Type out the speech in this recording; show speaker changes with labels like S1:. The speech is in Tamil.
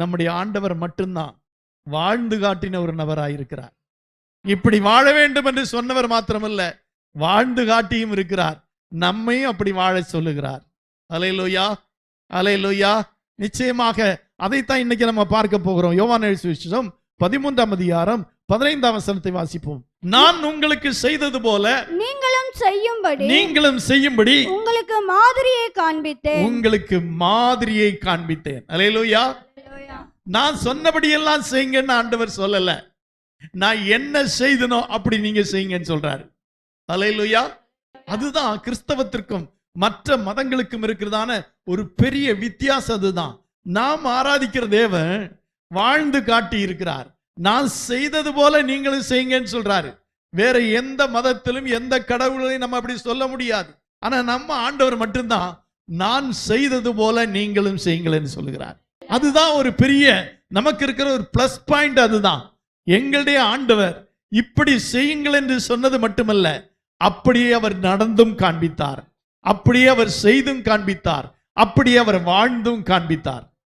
S1: நம்முடைய ஆண்டவர் மட்டும்தான் வாழ்ந்து காட்டின ஒரு நபராயிருக்கிறார். இப்படி வாழ வேண்டும் என்று சொன்னவர் மாத்திரமல்ல வாழ்ந்து காட்டியும் இருக்கிறார். நம்மையும் அப்படி வாழ சொல்லுகிறார். Hallelujah hallelujah. நிச்சயமாக அதைத்தான் இன்னைக்கு நம்ம பார்க்க போகிறோம். யோவான் எழுதி விசேஷம் பதிமூன்றாம் அதிகாரம் பதினைந்தாம் வசனத்தை வாசிப்போம். நான் உங்களுக்கு செய்தது போல
S2: நீங்களும் செய்யும்படி
S1: நீங்களும் செய்யும்படி
S2: உங்களுக்கு மாதிரியை காண்பித்தேன்.
S1: உங்களுக்கு மாதிரியை காண்பித்தேன். அலையலோயா. நான் சொன்னபடியெல்லாம் செய்யுங்கன்னு ஆண்டவர் சொல்லல. நான் என்ன செய்தனோ அப்படி நீங்க செய்யுங்கன்னு சொல்றாரு. அலையலுயா அதுதான் கிறிஸ்தவத்திற்கும் மற்ற மதங்களுக்கும் இருக்கிறதான ஒரு பெரிய வித்தியாசம் அதுதான். நாம் ஆராதிக்கிற தேவன் வாழ்ந்து காட்டி இருக்கிறார். நான் செய்தது போல நீங்களும் செய்யுங்கன்னு சொல்றாரு. வேற எந்த மதத்திலும் எந்த கடவுளையும் நம்ம அப்படி சொல்ல முடியாது. ஆனா நம்ம ஆண்டவர் மட்டும்தான் நான் செய்தது போல நீங்களும் செய்யுங்களேன்னு சொல்லுகிறார். அதுதான் ஒரு பெரிய நமக்கு இருக்கிற ஒரு பிளஸ் பாயிண்ட் அதுதான். எங்களுடைய ஆண்டவர் இப்படி செய்யுங்கள் என்று சொன்னது மட்டுமல்ல அப்படியே அவர் நடந்தும் காண்பித்தார். அப்படியே அவர் செய்தும் காண்பித்தார். அப்படியே அவர் வாழ்ந்தும் காண்பித்தார்.